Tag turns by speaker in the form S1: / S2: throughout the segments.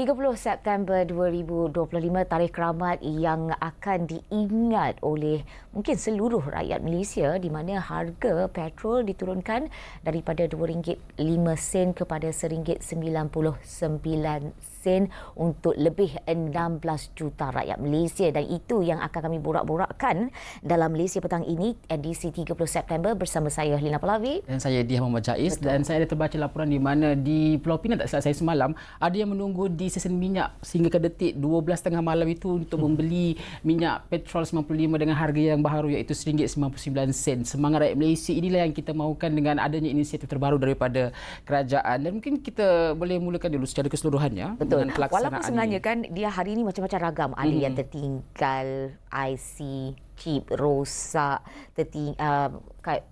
S1: 30 September 2025 tarikh keramat yang akan diingat oleh mungkin seluruh rakyat Malaysia di mana harga petrol diturunkan daripada RM2.05 kepada RM1.99 sen untuk lebih 16 juta rakyat Malaysia. Dan itu yang akan kami borak-borakkan dalam Malaysia petang ini edisi 30 September bersama saya Lina Palavi
S2: dan saya Diah Muhammad Jais. Dan saya ada terbaca laporan di mana di Pulau Pinang tak silap saya semalam ada yang menunggu di stesen minyak sehingga ke detik 12.30 malam itu untuk hmm. membeli minyak petrol 95 dengan harga yang baru iaitu RM1.99 semangat rakyat Malaysia inilah yang kita mahukan dengan adanya inisiatif terbaru daripada kerajaan. Dan mungkin kita boleh mulakan dulu secara keseluruhannya.
S1: Betul. Dengan pelaksanaan Walaupun sebenarnya ini. kan dia hari ini macam-macam ragam ahli hmm. yang tertinggal, IC, chip rosak, terting, uh,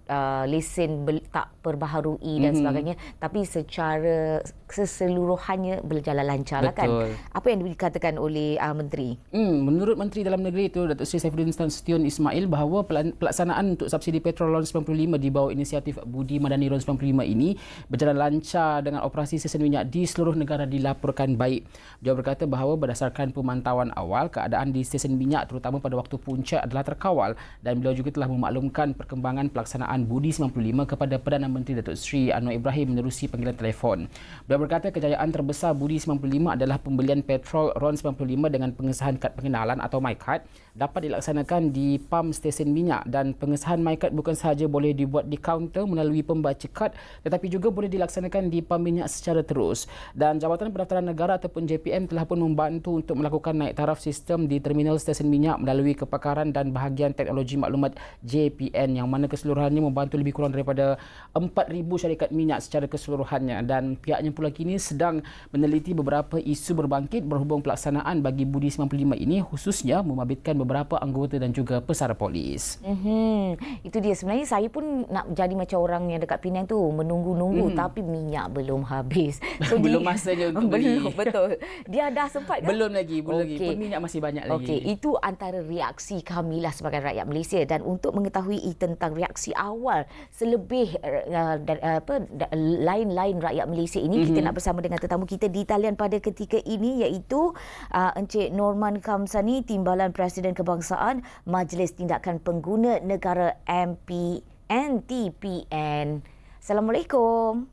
S1: uh, lesen tak perbaharui mm-hmm. dan sebagainya tapi secara keseluruhannya berjalan lancar lah kan. Apa yang dikatakan oleh uh, menteri?
S2: Hmm, menurut menteri dalam negeri itu Datuk Seri Saifuddin Sution Ismail bahawa pelaksanaan untuk subsidi petrol RON 95 di bawah inisiatif Budi Madani RON 95 ini berjalan lancar dengan operasi stesen minyak di seluruh negara dilaporkan baik. Dia berkata bahawa berdasarkan pemantauan awal keadaan di stesen minyak terutama pada waktu puncak adalah terkawal dan beliau juga telah memaklumkan perkembangan pelaksanaan Budi 95 kepada Perdana Menteri Datuk Seri Anwar Ibrahim menerusi panggilan telefon. Beliau berkata kejayaan terbesar Budi 95 adalah pembelian petrol RON 95 dengan pengesahan kad pengenalan atau MyCard dapat dilaksanakan di pam stesen minyak dan pengesahan MyCard bukan sahaja boleh dibuat di kaunter melalui pembaca kad tetapi juga boleh dilaksanakan di pam minyak secara terus. Dan Jabatan Pendaftaran Negara ataupun JPM telah pun membantu untuk melakukan naik taraf sistem di terminal stesen minyak melalui kepakaran dan bahagian teknologi maklumat JPN yang mana keseluruhan keseluruhannya membantu lebih kurang daripada 4,000 syarikat minyak secara keseluruhannya dan pihaknya pula kini sedang meneliti beberapa isu berbangkit berhubung pelaksanaan bagi Budi 95 ini khususnya membabitkan beberapa anggota dan juga pesara polis.
S1: Mm-hmm. Itu dia sebenarnya saya pun nak jadi macam orang yang dekat Penang tu menunggu-nunggu mm. tapi minyak belum habis.
S2: So belum di... masanya untuk
S1: belum betul. Dia dah sempat kan?
S2: Belum lagi, belum okay. lagi. Minyak masih banyak lagi.
S1: Okey, itu antara reaksi kami lah sebagai rakyat Malaysia dan untuk mengetahui tentang reaksi awal selebih uh, uh, apa lain-lain rakyat Malaysia ini mm-hmm. kita mhm. nak bersama dengan tetamu kita di talian pada ketika ini iaitu uh, Encik Norman Kamsani Timbalan Presiden Kebangsaan Majlis Tindakan Pengguna Negara MP NTPN. Assalamualaikum.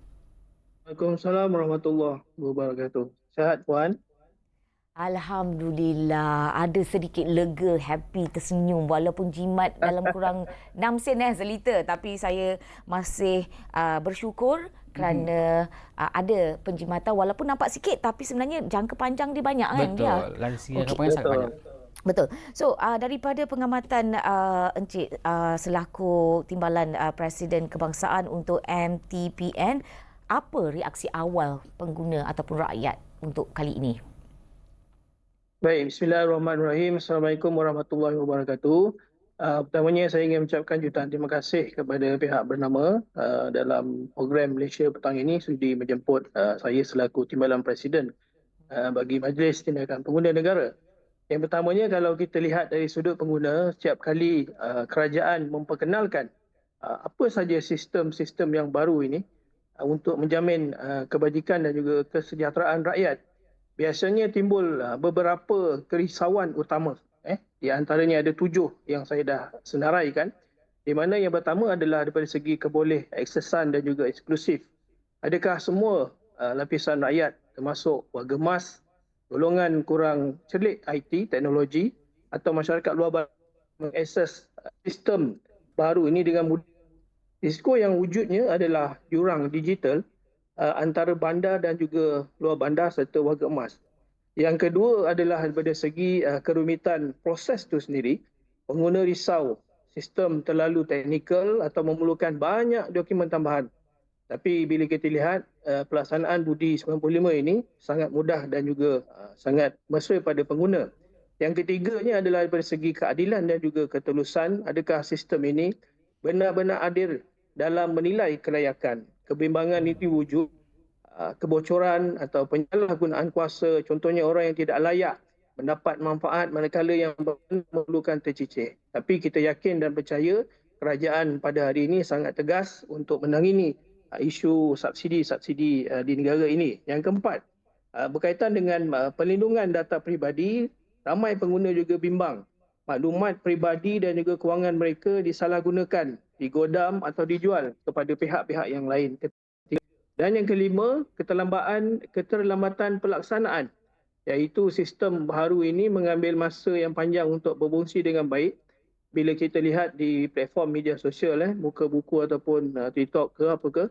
S3: Waalaikumsalam warahmatullahi wabarakatuh. Sehat puan?
S1: Alhamdulillah ada sedikit lega, happy, tersenyum walaupun jimat dalam kurang 6 sen eh seliter tapi saya masih uh, bersyukur kerana mm-hmm. uh, ada penjimatan walaupun nampak sikit tapi sebenarnya jangka panjang dia banyak
S2: kan
S1: dia.
S2: Betul. Lari segi okay. sangat banyak.
S1: Betul. So uh, daripada pengamatan uh, encik uh, selaku timbalan uh, presiden kebangsaan untuk MTPN apa reaksi awal pengguna ataupun rakyat untuk kali ini?
S3: Baik, bismillahirrahmanirrahim. Assalamualaikum warahmatullahi wabarakatuh. Uh, pertamanya saya ingin mengucapkan jutaan terima kasih kepada pihak bernama uh, dalam program Malaysia petang ini sudi menjemput uh, saya selaku timbalan presiden uh, bagi Majlis Tindakan Pengguna Negara. Yang pertamanya kalau kita lihat dari sudut pengguna, setiap kali uh, kerajaan memperkenalkan uh, apa saja sistem-sistem yang baru ini uh, untuk menjamin uh, kebajikan dan juga kesejahteraan rakyat biasanya timbul uh, beberapa kerisauan utama. Eh, di antaranya ada tujuh yang saya dah senaraikan. Di mana yang pertama adalah daripada segi keboleh aksesan dan juga eksklusif. Adakah semua uh, lapisan rakyat termasuk warga emas, golongan kurang celik IT, teknologi atau masyarakat luar mengakses uh, sistem baru ini dengan mudah. Risiko yang wujudnya adalah jurang digital uh, antara bandar dan juga luar bandar serta warga emas. Yang kedua adalah daripada segi uh, kerumitan proses itu sendiri, pengguna risau sistem terlalu teknikal atau memerlukan banyak dokumen tambahan. Tapi bila kita lihat uh, pelaksanaan Budi 95 ini sangat mudah dan juga uh, sangat mesra pada pengguna. Yang ketiganya adalah daripada segi keadilan dan juga ketulusan, adakah sistem ini benar-benar adil dalam menilai kelayakan kebimbangan itu wujud kebocoran atau penyalahgunaan kuasa. Contohnya orang yang tidak layak mendapat manfaat manakala yang memerlukan tercicir. Tapi kita yakin dan percaya kerajaan pada hari ini sangat tegas untuk menangini ah, isu subsidi-subsidi ah, di negara ini. Yang keempat uh, berkaitan dengan uh, perlindungan data peribadi, ramai pengguna juga bimbang. Maklumat peribadi dan juga kewangan mereka disalahgunakan, digodam atau dijual kepada pihak-pihak yang lain. Dan yang kelima, keterlambatan keterlambatan pelaksanaan. Iaitu sistem baru ini mengambil masa yang panjang untuk berfungsi dengan baik. Bila kita lihat di platform media sosial eh muka buku ataupun uh, TikTok ke apa ke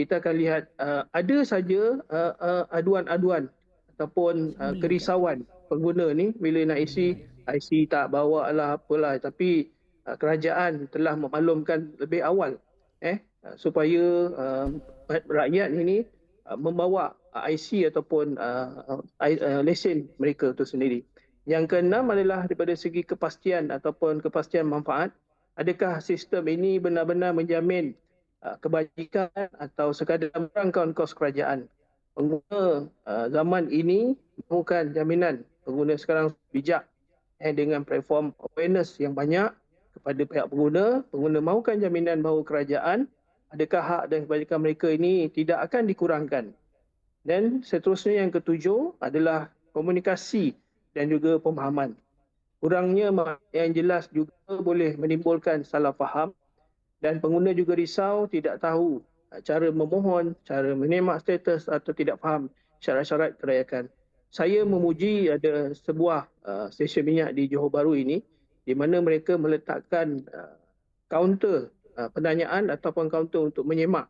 S3: kita akan lihat uh, ada saja uh, uh, aduan-aduan ataupun uh, kerisauan pengguna ni bila nak isi IC tak bawa lah apalah. Tapi uh, kerajaan telah memaklumkan lebih awal eh uh, supaya uh, rakyat ini uh, membawa IC ataupun uh, uh, lesen mereka itu sendiri. Yang keenam adalah daripada segi kepastian ataupun kepastian manfaat. Adakah sistem ini benar-benar menjamin uh, kebajikan atau sekadar merangkau kos kerajaan? Pengguna uh, zaman ini mahukan jaminan pengguna sekarang bijak eh, dengan platform awareness yang banyak kepada pihak pengguna. Pengguna mahukan jaminan bahawa kerajaan adakah hak dan kebajikan mereka ini tidak akan dikurangkan. Dan seterusnya yang ketujuh adalah komunikasi dan juga pemahaman. Kurangnya yang jelas juga boleh menimbulkan salah faham dan pengguna juga risau tidak tahu cara memohon, cara menemak status atau tidak faham syarat-syarat kerayakan saya memuji ada sebuah uh, stesen minyak di Johor Bahru ini di mana mereka meletakkan uh, kaunter uh, penanyaan ataupun kaunter untuk menyemak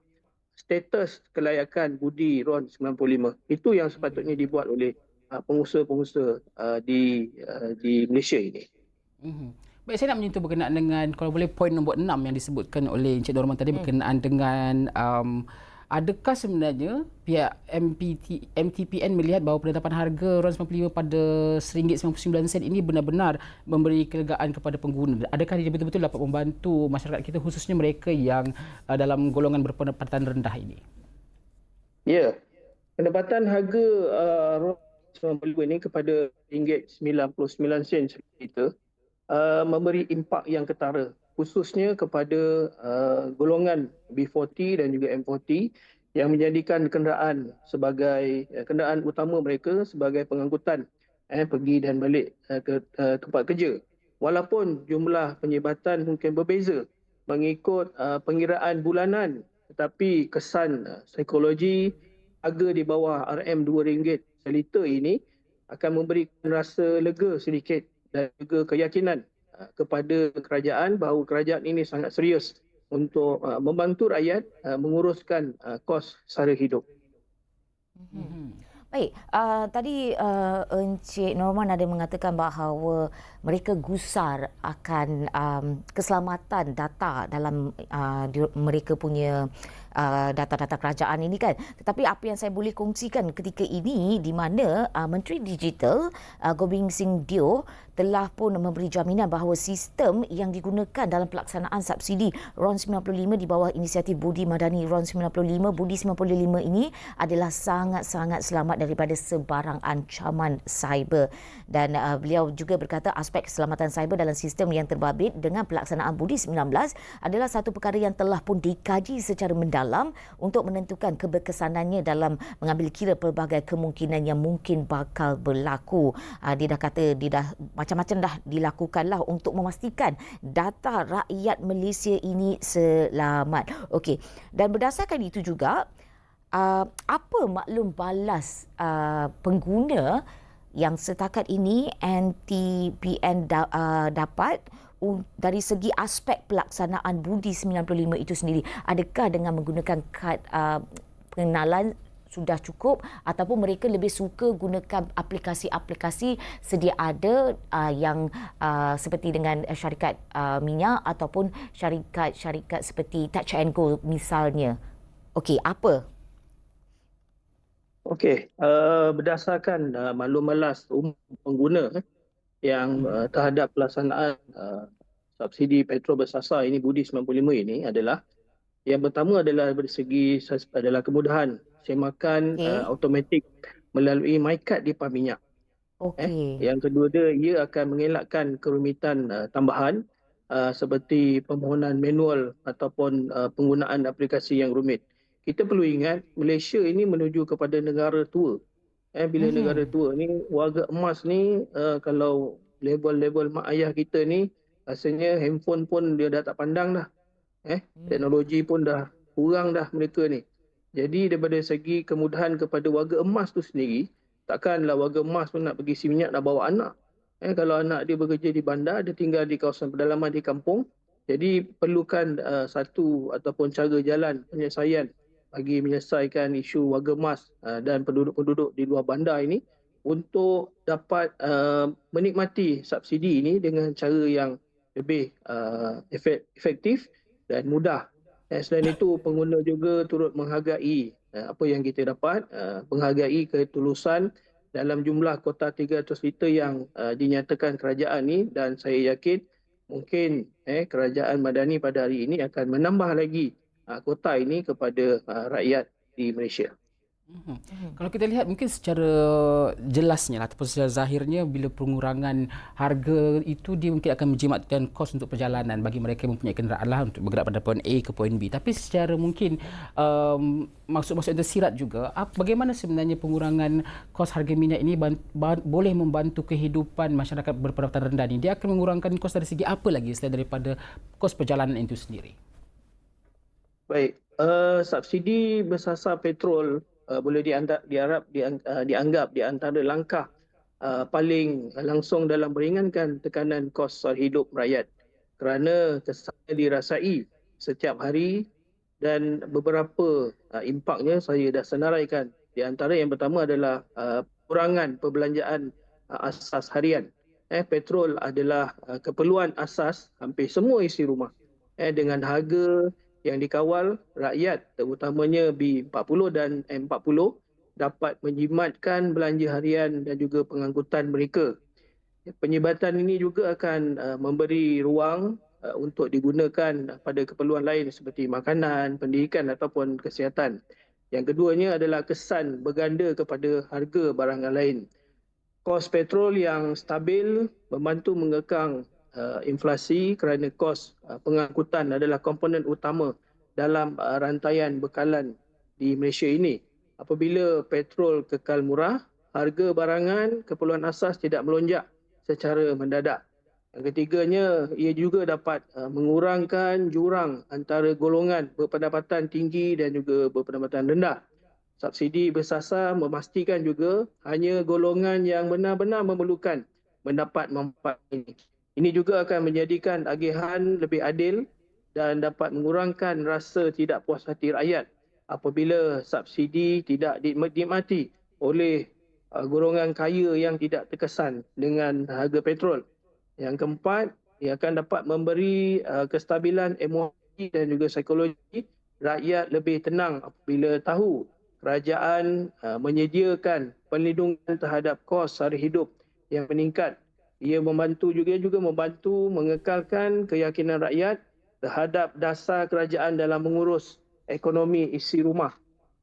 S3: status kelayakan budi RON 95. Itu yang sepatutnya dibuat oleh uh, pengusaha-pengusaha uh, di uh, di Malaysia ini. Mm-hmm.
S2: Baik, saya nak menyentuh berkenaan dengan kalau boleh poin nombor 6 yang disebutkan oleh Encik Norman tadi mm. berkenaan dengan um, adakah sebenarnya pihak MPT, MTPN melihat bahawa penetapan harga RON 95 pada RM1.99 ini benar-benar memberi kelegaan kepada pengguna? Adakah dia betul-betul dapat membantu masyarakat kita khususnya mereka yang uh, dalam golongan berpendapatan rendah ini?
S3: Ya, penempatan harga uh, RON 95 ini kepada RM99 kita uh, memberi impak yang ketara khususnya kepada uh, golongan B40 dan juga M40 yang menjadikan kenderaan sebagai uh, kenderaan utama mereka sebagai pengangkutan eh, pergi dan balik uh, ke uh, tempat kerja. Walaupun jumlah penyebatan mungkin berbeza mengikut uh, pengiraan bulanan tetapi kesan uh, psikologi harga di bawah RM2 seliter ini akan memberikan rasa lega sedikit dan juga keyakinan kepada kerajaan bahawa kerajaan ini sangat serius untuk uh, membantu rakyat uh, menguruskan uh, kos sara hidup.
S1: Hmm. Baik, uh, tadi uh, Encik Norman ada mengatakan bahawa mereka gusar akan um, keselamatan data dalam uh, mereka punya Uh, data-data kerajaan ini kan. Tetapi apa yang saya boleh kongsikan ketika ini di mana uh, Menteri Digital uh, Gobind Singh Dio telah pun memberi jaminan bahawa sistem yang digunakan dalam pelaksanaan subsidi RON 95 di bawah inisiatif Budi Madani RON 95 Budi 95 ini adalah sangat-sangat selamat daripada sebarang ancaman cyber dan uh, beliau juga berkata aspek keselamatan cyber dalam sistem yang terbabit dengan pelaksanaan Budi 19 adalah satu perkara yang telah pun dikaji secara mendalam dalam untuk menentukan keberkesanannya dalam mengambil kira pelbagai kemungkinan yang mungkin bakal berlaku. Uh, dia dah kata dia dah macam-macam dah dilakukanlah untuk memastikan data rakyat Malaysia ini selamat. Okey. Dan berdasarkan itu juga uh, apa maklum balas uh, pengguna yang setakat ini NTPN da, uh, dapat dari segi aspek pelaksanaan budi 95 itu sendiri adakah dengan menggunakan kad uh, pengenalan sudah cukup ataupun mereka lebih suka gunakan aplikasi-aplikasi sedia ada uh, yang uh, seperti dengan syarikat uh, minyak ataupun syarikat-syarikat seperti Touch and Go misalnya. Okey, apa?
S3: Okey, uh, berdasarkan uh, maklum melas pengguna eh, yang uh, terhadap pelaksanaan uh, subsidi petrol bersasar ini Budi 95 ini adalah yang pertama adalah dari segi adalah kemudahan semakan okay. uh, automatik melalui MyCard di pam minyak. Okay. Eh, yang kedua dia ia akan mengelakkan kerumitan uh, tambahan uh, seperti permohonan manual ataupun uh, penggunaan aplikasi yang rumit. Kita perlu ingat Malaysia ini menuju kepada negara tua Eh, bila hmm. negara tua ni, warga emas ni uh, kalau level-level mak ayah kita ni, rasanya handphone pun dia dah tak pandang dah. Eh, hmm. teknologi pun dah kurang dah mereka ni. Jadi daripada segi kemudahan kepada warga emas tu sendiri, takkanlah warga emas pun nak pergi si minyak nak bawa anak. Eh, kalau anak dia bekerja di bandar, dia tinggal di kawasan pedalaman di kampung, jadi perlukan uh, satu ataupun cara jalan penyelesaian bagi menyelesaikan isu warga emas uh, dan penduduk-penduduk di luar bandar ini untuk dapat uh, menikmati subsidi ini dengan cara yang lebih uh, efektif dan mudah. Dan selain itu pengguna juga turut menghargai uh, apa yang kita dapat, menghargai ketulusan dalam jumlah kota 300 liter yang uh, dinyatakan kerajaan ini dan saya yakin mungkin eh, kerajaan Madani pada hari ini akan menambah lagi kota ini kepada rakyat di Malaysia.
S2: Hmm. Kalau kita lihat mungkin secara jelasnya lah, ataupun secara zahirnya bila pengurangan harga itu dia mungkin akan menjimatkan kos untuk perjalanan bagi mereka yang mempunyai kenderaan lah untuk bergerak pada poin A ke poin B. Tapi secara mungkin um, maksud-maksud yang tersirat juga apa, bagaimana sebenarnya pengurangan kos harga minyak ini ban, ban, boleh membantu kehidupan masyarakat berpendapatan rendah ini. Dia akan mengurangkan kos dari segi apa lagi selain daripada kos perjalanan itu sendiri?
S3: Baik, uh, subsidi bersasar petrol uh, boleh dianggap diharap uh, dianggap di antara langkah uh, paling langsung dalam meringankan tekanan kos hidup rakyat. Kerana kesannya dirasai setiap hari dan beberapa uh, impaknya saya dah senaraikan. Di antara yang pertama adalah uh, kurangan perbelanjaan uh, asas harian. Eh petrol adalah uh, keperluan asas hampir semua isi rumah. Eh dengan harga yang dikawal rakyat terutamanya B40 dan M40 dapat menjimatkan belanja harian dan juga pengangkutan mereka. Penyebatan ini juga akan uh, memberi ruang uh, untuk digunakan pada keperluan lain seperti makanan, pendidikan ataupun kesihatan. Yang keduanya adalah kesan berganda kepada harga barangan lain. Kos petrol yang stabil membantu mengekang uh, inflasi kerana kos uh, pengangkutan adalah komponen utama dalam uh, rantaian bekalan di Malaysia ini. Apabila petrol kekal murah, harga barangan keperluan asas tidak melonjak secara mendadak. Yang ketiganya, ia juga dapat uh, mengurangkan jurang antara golongan berpendapatan tinggi dan juga berpendapatan rendah. Subsidi bersasar memastikan juga hanya golongan yang benar-benar memerlukan mendapat manfaat ini. Ini juga akan menjadikan agihan lebih adil dan dapat mengurangkan rasa tidak puas hati rakyat apabila subsidi tidak dinikmati oleh uh, golongan kaya yang tidak terkesan dengan harga petrol. Yang keempat, ia akan dapat memberi uh, kestabilan emosi dan juga psikologi rakyat lebih tenang apabila tahu kerajaan uh, menyediakan perlindungan terhadap kos sara hidup yang meningkat ia membantu juga juga membantu mengekalkan keyakinan rakyat terhadap dasar kerajaan dalam mengurus ekonomi isi rumah.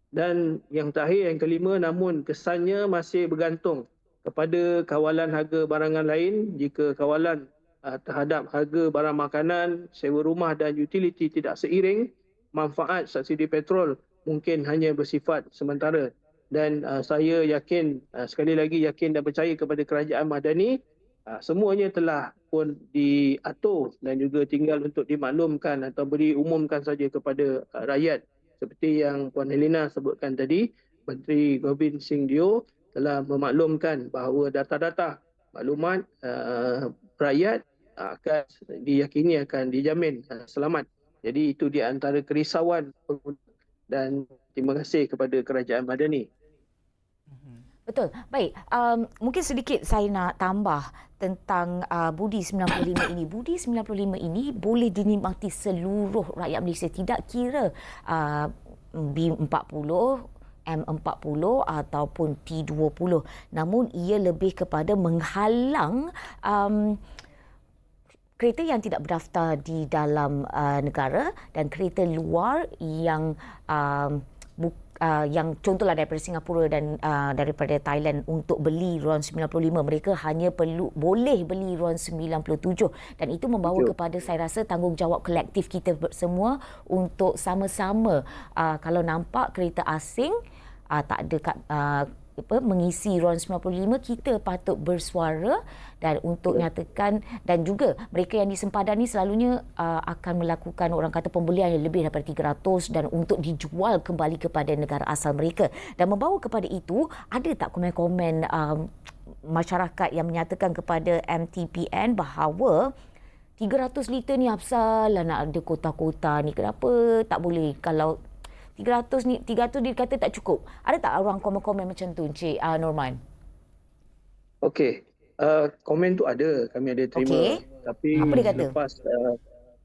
S3: Dan yang terakhir, yang kelima, namun kesannya masih bergantung kepada kawalan harga barangan lain jika kawalan uh, terhadap harga barang makanan, sewa rumah dan utiliti tidak seiring, manfaat subsidi petrol mungkin hanya bersifat sementara. Dan uh, saya yakin, uh, sekali lagi yakin dan percaya kepada kerajaan Madani Ha, semuanya telah pun diatur dan juga tinggal untuk dimaklumkan atau beri umumkan saja kepada uh, rakyat seperti yang Puan Helena sebutkan tadi Menteri Gobind Singh Dio telah memaklumkan bahawa data-data maklumat uh, rakyat akan diyakini akan dijamin uh, selamat. Jadi itu di antara kerisauan dan terima kasih kepada kerajaan Madani.
S1: Betul. Baik, um, mungkin sedikit saya nak tambah tentang uh, Budi 95 ini. Budi 95 ini boleh dinikmati seluruh rakyat Malaysia. Tidak kira uh, B40, M40 ataupun T20. Namun ia lebih kepada menghalang um, kereta yang tidak berdaftar di dalam uh, negara dan kereta luar yang um, uh, yang contohlah daripada Singapura dan uh, daripada Thailand untuk beli RON 95 mereka hanya perlu boleh beli RON 97 dan itu membawa Betul. kepada saya rasa tanggungjawab kolektif kita semua untuk sama-sama uh, kalau nampak kereta asing uh, tak ada uh, apa, mengisi RON 95 kita patut bersuara dan untuk nyatakan dan juga mereka yang disempadan ni selalunya uh, akan melakukan orang kata pembelian yang lebih daripada 300 dan untuk dijual kembali kepada negara asal mereka dan membawa kepada itu ada tak komen-komen um, masyarakat yang menyatakan kepada MTPN bahawa 300 liter ni Hafsal lah nak ada kota-kota ni kenapa tak boleh kalau 300 ni 300 dia kata tak cukup. Ada tak orang komen-komen macam tu Encik uh, Norman?
S3: Okey. Uh, komen tu ada, kami ada terima.
S1: Okey.
S3: Tapi
S1: Apa dia kata?
S3: lepas uh,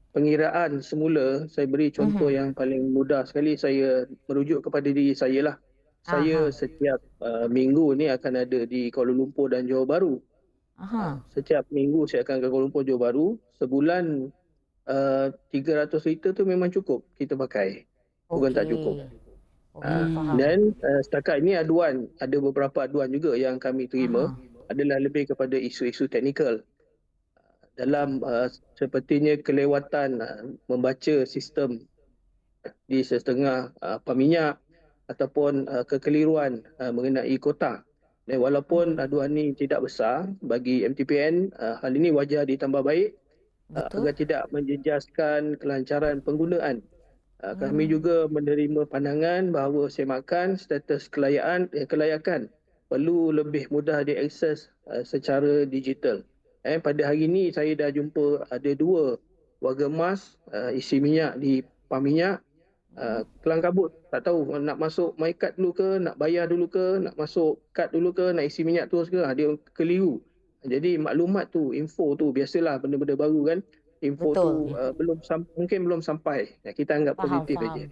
S3: pengiraan semula, saya beri contoh
S1: Mhm.
S3: yang paling mudah sekali. Saya merujuk kepada diri saya lah. Saya setiap uh, minggu ni akan ada di Kuala Lumpur dan Johor Bahru.
S1: Aha.
S3: Setiap minggu saya akan ke Kuala Lumpur, Johor Bahru. Sebulan uh, 300 liter tu memang cukup kita pakai. Bukan tak cukup. Ah. Dan uh, setakat ini aduan, ada beberapa aduan juga yang kami terima
S1: Aha.
S3: Adalah lebih kepada isu-isu teknikal. Dalam uh, sepertinya kelewatan uh, membaca sistem di setengah uh, peminyak ataupun uh, kekeliruan uh, mengenai kota. Dan walaupun aduan ini tidak besar bagi MTPN, uh, hal ini wajar ditambah baik uh, agar tidak menjejaskan kelancaran penggunaan. Uh, kami
S1: Hmm.
S3: juga menerima pandangan bahawa semakan status kelayaan eh, kelayakan perlu lebih mudah diakses uh, secara digital. Eh, pada hari ini saya dah jumpa ada dua warga emas uh, isi minyak di pam minyak uh, kelang kabut tak tahu nak masuk my card dulu ke nak bayar dulu ke nak masuk kad dulu ke nak isi minyak terus ke Ah, dia keliru jadi maklumat tu info tu biasalah benda-benda baru kan info
S1: Betul.
S3: tu uh, belum mungkin belum sampai Ya, kita anggap
S1: Faham,
S3: positif
S1: faham.
S3: aja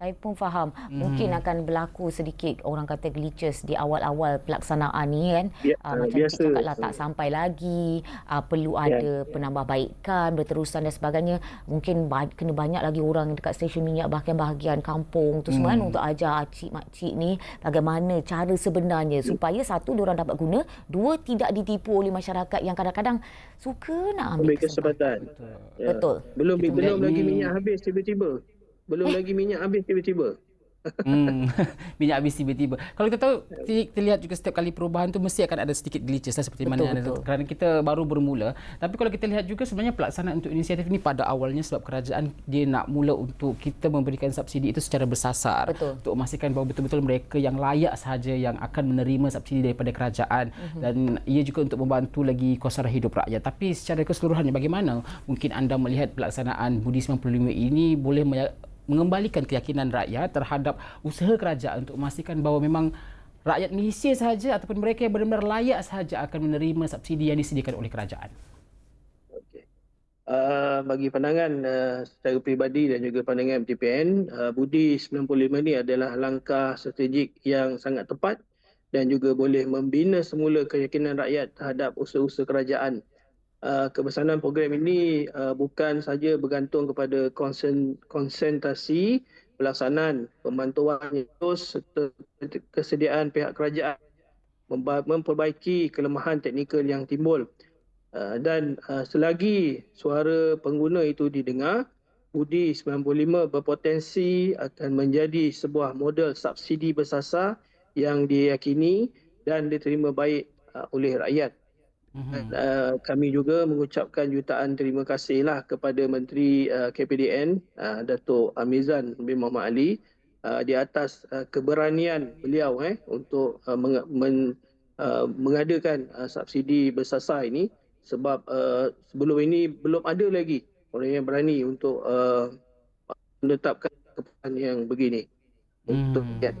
S1: Saya pun faham. Mungkin
S3: Hmm.
S1: akan berlaku sedikit orang kata glitches di awal-awal pelaksanaan ni kan.
S3: Bia-
S1: Uh, macam
S3: biasa
S1: cakap lah tak sampai lagi. Uh, perlu
S3: Ya.
S1: ada penambahbaikan, berterusan dan sebagainya. Mungkin ba- kena banyak lagi orang dekat stesen minyak bahagian-bahagian kampung tu semua kan untuk ajar cik makcik ni bagaimana cara sebenarnya supaya satu diorang dapat guna, dua tidak ditipu oleh masyarakat yang kadang-kadang suka nak ambil kesempatan.
S3: kesempatan Ya.
S1: Betul.
S3: belum belum lagi minyak habis tiba-tiba belum
S1: Eh.
S3: lagi minyak habis tiba-tiba
S2: Hmm. Minyak habis tiba-tiba. Kalau kita tahu, kita lihat juga setiap kali perubahan tu mesti akan ada sedikit glitches lah seperti
S1: Betul,
S2: mana
S1: betul.
S2: kerana kita baru bermula. Tapi kalau kita lihat juga sebenarnya pelaksanaan untuk inisiatif ini pada awalnya sebab kerajaan dia nak mula untuk kita memberikan subsidi itu secara bersasar
S1: Betul.
S2: untuk memastikan bahawa betul-betul mereka yang layak sahaja yang akan menerima subsidi daripada kerajaan
S1: Mhm.
S2: dan ia juga untuk membantu lagi kos hidup rakyat. Tapi secara keseluruhannya bagaimana mungkin anda melihat pelaksanaan Budi 95 ini boleh mengembalikan keyakinan rakyat terhadap usaha kerajaan untuk memastikan bahawa memang rakyat Malaysia sahaja ataupun mereka yang benar-benar layak sahaja akan menerima subsidi yang disediakan oleh kerajaan.
S3: Uh, bagi pandangan uh, secara peribadi dan juga pandangan MTPN, uh, Budi 95 ini adalah langkah strategik yang sangat tepat dan juga boleh membina semula keyakinan rakyat terhadap usaha-usaha kerajaan. Uh, kebesanan program ini uh, bukan saja bergantung kepada konsen, konsentrasi pelaksanaan pembantuan yang terus serta kesediaan pihak kerajaan memperbaiki kelemahan teknikal yang timbul. Uh, dan uh, selagi suara pengguna itu didengar, Budi 95 berpotensi akan menjadi sebuah model subsidi bersasar yang diyakini dan diterima baik uh, oleh rakyat.
S2: Mhm.
S3: Uh, kami juga mengucapkan jutaan terima kasihlah kepada Menteri uh, KPDN uh, Datuk Amizan bin Muhammad Ali uh, di atas uh, keberanian beliau eh untuk uh, meng, men, uh, mengadakan uh, subsidi bersasar ini sebab uh, sebelum ini belum ada lagi orang yang berani untuk uh, menetapkan keputusan yang begini untuk
S2: Hmm.
S3: rakyat.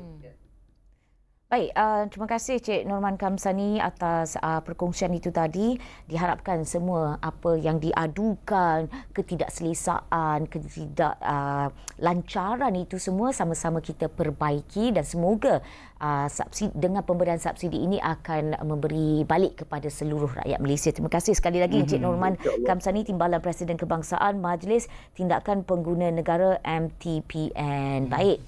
S1: Baik, uh, terima kasih Cik Norman Kamsani atas uh, perkongsian itu tadi. Diharapkan semua apa yang diadukan, ketidakselesaan, ketidaklancaran uh, itu semua sama-sama kita perbaiki dan semoga uh, subsidi, dengan pemberian subsidi ini akan memberi balik kepada seluruh rakyat Malaysia. Terima kasih sekali lagi Encik Norman Kamsani, Timbalan Presiden Kebangsaan Majlis Tindakan Pengguna Negara MTPN. Baik.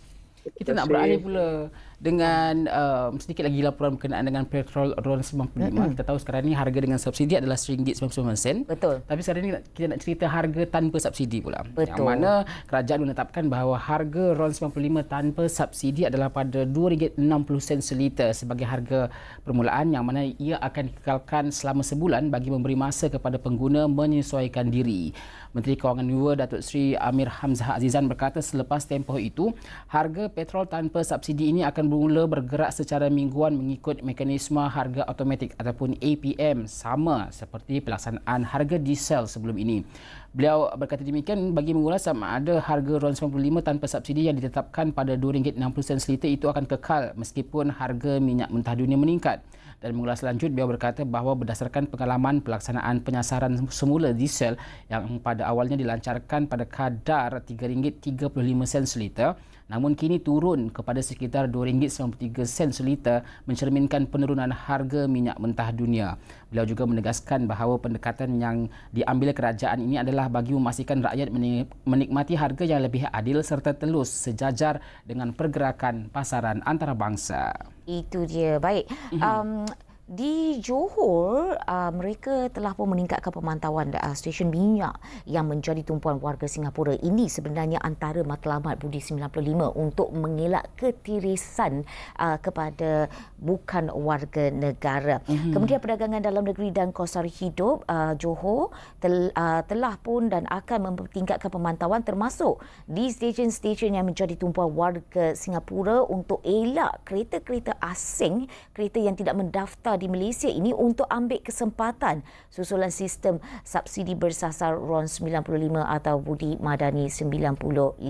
S2: Kita nak beralih pula dengan uh, sedikit lagi laporan berkenaan dengan petrol RON 95. Mm-hmm. Kita tahu sekarang ni harga dengan subsidi adalah RM1.99.
S1: Betul.
S2: Tapi sekarang ni kita nak cerita harga tanpa subsidi pula.
S1: Betul.
S2: Yang mana kerajaan menetapkan bahawa harga RON 95 tanpa subsidi adalah pada RM2.60 seliter sebagai harga permulaan yang mana ia akan dikekalkan selama sebulan bagi memberi masa kepada pengguna menyesuaikan diri. Menteri Kewangan Newer Datuk Seri Amir Hamzah Azizan berkata selepas tempoh itu, harga petrol tanpa subsidi ini akan bermula bergerak secara mingguan mengikut mekanisme harga automatik ataupun APM sama seperti pelaksanaan harga diesel sebelum ini. Beliau berkata demikian bagi mengulas sama ada harga RON 95 tanpa subsidi yang ditetapkan pada RM2.60 seliter itu akan kekal meskipun harga minyak mentah dunia meningkat. Dan mengulas lanjut, beliau berkata bahawa berdasarkan pengalaman pelaksanaan penyasaran semula diesel yang pada awalnya dilancarkan pada kadar RM3.35 seliter, namun kini turun kepada sekitar RM2.93 seliter mencerminkan penurunan harga minyak mentah dunia. Beliau juga menegaskan bahawa pendekatan yang diambil kerajaan ini adalah bagi memastikan rakyat menikmati harga yang lebih adil serta telus sejajar dengan pergerakan pasaran antarabangsa.
S1: Itu dia. Baik. Mm-hmm. Um, di Johor, uh, mereka telah pun meningkatkan pemantauan uh, stesen minyak yang menjadi tumpuan warga Singapura. Ini sebenarnya antara matlamat Budi 95 untuk mengelak ketirisan uh, kepada bukan warga negara. Mm-hmm. Kementerian Perdagangan Dalam Negeri dan Kos Hidup uh, Johor tel, uh, telah pun dan akan mempertingkatkan pemantauan termasuk di stesen-stesen yang menjadi tumpuan warga Singapura untuk elak kereta-kereta asing, kereta yang tidak mendaftar di Malaysia ini untuk ambil kesempatan susulan sistem subsidi bersasar RON 95 atau Budi Madani 95.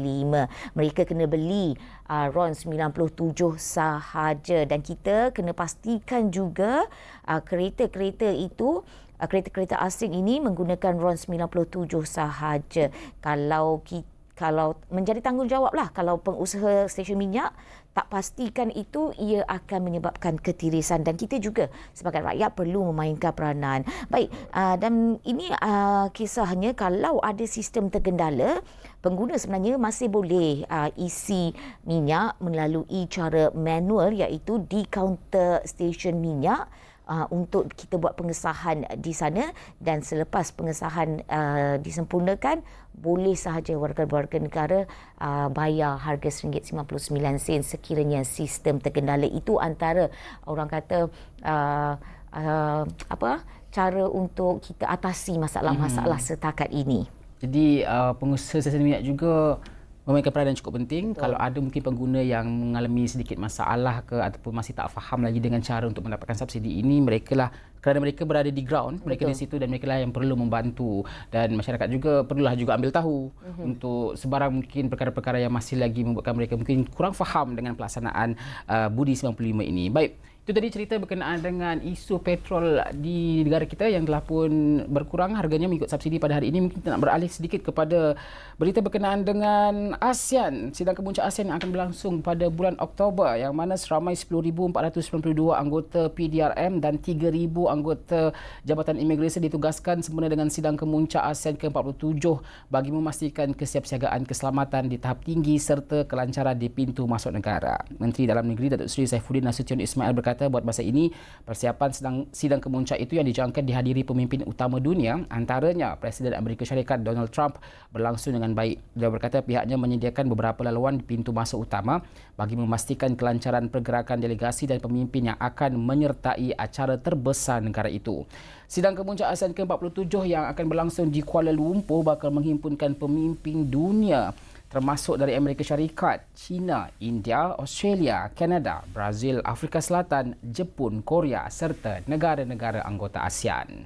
S1: Mereka kena beli uh, RON 97 sahaja dan kita kena pastikan juga uh, kereta-kereta itu uh, kereta-kereta asing ini menggunakan RON 97 sahaja. Kalau kita kalau menjadi tanggungjawablah kalau pengusaha stesen minyak tak pastikan itu ia akan menyebabkan ketirisan dan kita juga sebagai rakyat perlu memainkan peranan. Baik uh, dan ini uh, kisahnya kalau ada sistem tergendala pengguna sebenarnya masih boleh uh, isi minyak melalui cara manual iaitu di kaunter stesen minyak uh, untuk kita buat pengesahan di sana dan selepas pengesahan uh, disempurnakan boleh sahaja warga-warga negara uh, bayar harga RM1.99 sekiranya sistem terkendala itu antara orang kata uh, uh, apa cara untuk kita atasi masalah-masalah hmm. setakat ini.
S2: Jadi uh, pengusaha stesen minyak juga memainkan peranan cukup penting Betul. kalau ada mungkin pengguna yang mengalami sedikit masalah ke ataupun masih tak faham lagi dengan cara untuk mendapatkan subsidi ini mereka lah kerana mereka berada di ground mereka Betul. di situ dan mereka lah yang perlu membantu dan masyarakat juga perlulah juga ambil tahu uh-huh. untuk sebarang mungkin perkara-perkara yang masih lagi membuatkan mereka mungkin kurang faham dengan pelaksanaan uh, Budi 95 ini baik itu tadi cerita berkenaan dengan isu petrol di negara kita yang telah pun berkurang harganya mengikut subsidi pada hari ini. Mungkin kita nak beralih sedikit kepada berita berkenaan dengan ASEAN. Sidang kemuncak ASEAN yang akan berlangsung pada bulan Oktober yang mana seramai 10,492 anggota PDRM dan 3,000 anggota Jabatan Imigrasi ditugaskan sempena dengan sidang kemuncak ASEAN ke-47 bagi memastikan kesiapsiagaan keselamatan di tahap tinggi serta kelancaran di pintu masuk negara. Menteri Dalam Negeri Datuk Seri Saifuddin Nasution Ismail berkata kata buat masa ini persiapan sedang sidang kemuncak itu yang dijangka dihadiri pemimpin utama dunia antaranya Presiden Amerika Syarikat Donald Trump berlangsung dengan baik. Dia berkata pihaknya menyediakan beberapa laluan di pintu masuk utama bagi memastikan kelancaran pergerakan delegasi dan pemimpin yang akan menyertai acara terbesar negara itu. Sidang kemuncak ASEAN ke-47 yang akan berlangsung di Kuala Lumpur bakal menghimpunkan pemimpin dunia termasuk dari Amerika Syarikat, China, India, Australia, Kanada, Brazil, Afrika Selatan, Jepun, Korea serta negara-negara anggota ASEAN.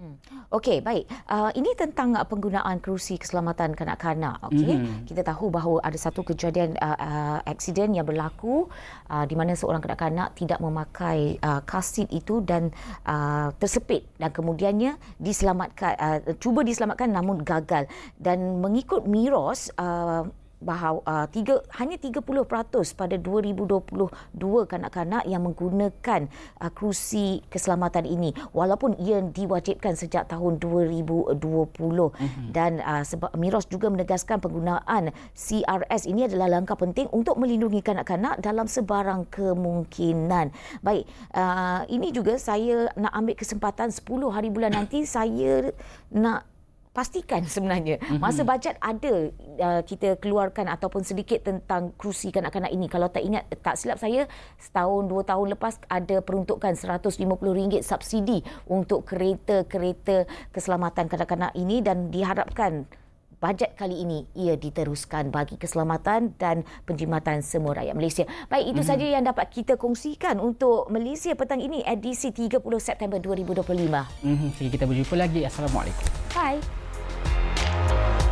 S1: Hmm. Okey, baik. Uh, ini tentang uh, penggunaan kerusi keselamatan kanak-kanak. Okey, mm-hmm. kita tahu bahawa ada satu kejadian uh, uh, aksiden yang berlaku uh, di mana seorang kanak-kanak tidak memakai uh, kasit itu dan uh, tersepit dan kemudiannya diselamatkan, uh, cuba diselamatkan namun gagal dan mengikut miros. Uh, bahawa uh, tiga, hanya 30% pada 2022 kanak-kanak yang menggunakan uh, kerusi keselamatan ini walaupun ia diwajibkan sejak tahun 2020 mm-hmm. dan uh, sebab Miros juga menegaskan penggunaan CRS ini adalah langkah penting untuk melindungi kanak-kanak dalam sebarang kemungkinan. Baik, uh, ini juga saya nak ambil kesempatan 10 hari bulan nanti saya nak pastikan sebenarnya mm-hmm. masa bajet ada uh, kita keluarkan ataupun sedikit tentang kerusi kanak-kanak ini kalau tak ingat tak silap saya setahun dua tahun lepas ada peruntukan RM150 subsidi untuk kereta-kereta keselamatan kanak-kanak ini dan diharapkan bajet kali ini ia diteruskan bagi keselamatan dan penjimatan semua rakyat Malaysia. Baik, itu mm-hmm. saja yang dapat kita kongsikan untuk Malaysia petang ini edisi 30 September 2025.
S2: Mm-hmm. Kita berjumpa lagi. Assalamualaikum. Bye.
S1: Bye.